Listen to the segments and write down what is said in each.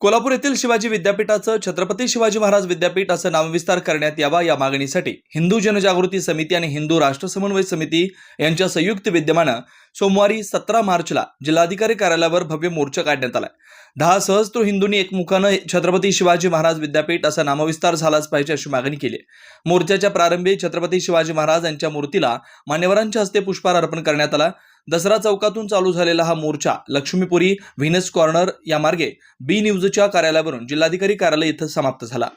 कोल्हापूर येथील शिवाजी विद्यापीठाचं छत्रपती शिवाजी महाराज विद्यापीठ असं नामविस्तार करण्यात यावा या मागणीसाठी हिंदू जनजागृती समिती आणि हिंदू राष्ट्र समन्वय समिती यांच्या संयुक्त विद्यमानं सोमवारी सतरा मार्चला जिल्हाधिकारी कार्यालयावर भव्य मोर्चा काढण्यात आला. दहा सहस्त्र हिंदूंनी एकमुखानं छत्रपती शिवाजी महाराज विद्यापीठ असा नामविस्तार झालाच पाहिजे अशी मागणी केली. मोर्चाच्या प्रारंभी छत्रपती शिवाजी महाराज यांच्या मूर्तीला मान्यवरांच्या हस्ते पुष्पहार अर्पण करण्यात आला. दसरा चौकातून चालू झालेला हा मोर्चा लक्ष्मीपुरी व्हिनस कॉर्नर या मार्गे बी न्यूजच्या कार्यालयावरून जिल्हाधिकारी कार्यालय इथं समाप्त झाला.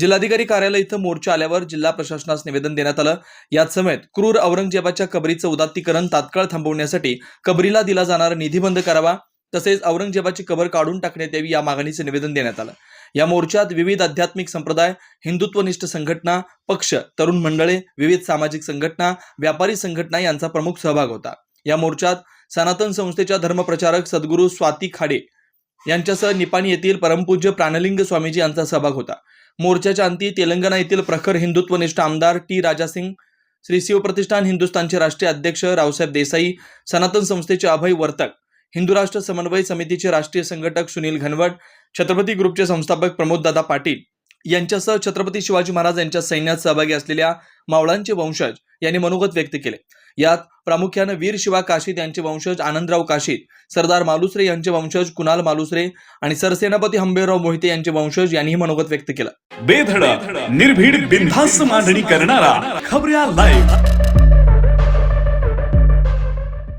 जिल्हाधिकारी कार्यालय इथं मोर्चा आल्यावर जिल्हा प्रशासनास निवेदन देण्यात आलं. याच समेत क्रूर औरंगजेबाच्या कबरीचं उदात्तीकरण तात्काळ थांबवण्यासाठी कबरीला दिला जाणारा निधी बंद करावा तसेच औरंगजेबाची कबर काढून टाकण्यात यावी या मागणीचं निवेदन देण्यात आलं. या मोर्चात विविध आध्यात्मिक संप्रदाय हिंदुत्वनिष्ठ संघटना पक्ष तरुण मंडळे विविध सामाजिक संघटना व्यापारी संघटना यांचा प्रमुख सहभाग होता. या मोर्चात सनातन संस्थेच्या धर्मप्रचारक सद्गुरू स्वाती खाडे यांच्यासह निपाणी येथील परमपूज्य प्राणलिंग स्वामीजी यांचा सहभाग होता. मोर्चाच्या अंती तेलंगणा येथील प्रखर हिंदुत्वनिष्ठ आमदार टी राजासिंग श्री शिवप्रतिष्ठान हिंदुस्थानचे राष्ट्रीय अध्यक्ष रावसाहेब देसाई सनातन संस्थेचे अभय वर्तक हिंदू राष्ट्र समन्वय समितीचे राष्ट्रीय संघटक सुनील घनवट छत्रपती ग्रुपचे संस्थापक प्रमोददादा पाटील यांच्यासह छत्रपती शिवाजी महाराज यांच्या सैन्यात सहभागी असलेल्या मावळांचे वंशज यांनी मनोगत व्यक्त केले. यात प्रामुख्यानं वीर शिवा काशीद यांचे वंशज आनंदराव काशीद सरदार मालुसरे यांचे वंशज कुणाल मालुसरे आणि सरसेनापती हंबेराव मोहिते यांचे वंशज यांनीही मनोगत व्यक्त केलं. बेधडक निर्भीड बिनधास्त मांडणी करणारा खबऱ्या लाईव्ह